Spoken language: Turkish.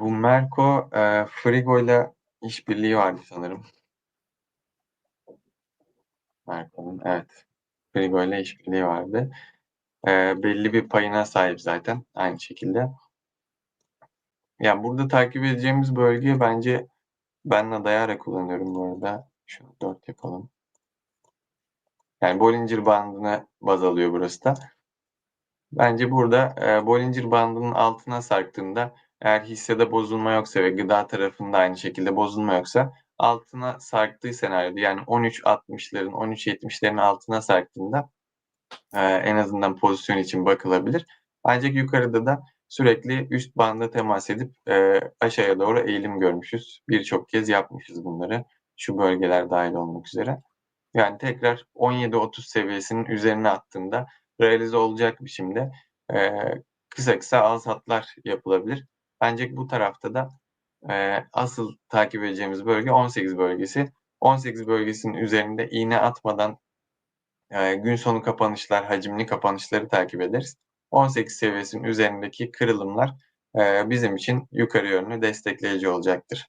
Bu Merco, eee, Frigo'yla işbirliği vardı sanırım. Merco'nun, evet. Frigo'yla işbirliği vardı. Eee, belli bir payına sahip zaten aynı şekilde. Ya, burada takip edeceğimiz bölge bence ben Nadayara kullanıyorum bu arada. Şunu 4 yapalım. Yani Bollinger Bandı'nı baz alıyor burası da. Bence burada, eee, Bollinger Bandı'nın altına sarktığında eğer hissede bozulma yoksa ve gıda tarafında aynı şekilde bozulma yoksa altına sarktığı senaryoda yani 13.60'ların 13.70'lerin altına sarktığında eee, en azından pozisyon için bakılabilir. Ancak yukarıda da sürekli üst banda temas edip eee, aşağıya doğru eğilim görmüşüz. Birçok kez yapmışız bunları. Şu bölgeler dahil olmak üzere. Yani tekrar 17.30 seviyesinin üzerine attığında realize olacak biçimde eee, kısa kısa al satlar yapılabilir. Ancak bu tarafta da eee, asıl takip edeceğimiz bölge 18 bölgesi. 18 bölgesinin üzerinde iğne atmadan eee, gün sonu kapanışlar, hacimli kapanışları takip ederiz. 18 seviyesinin üzerindeki kırılımlar eee, bizim için yukarı yönlü destekleyici olacaktır.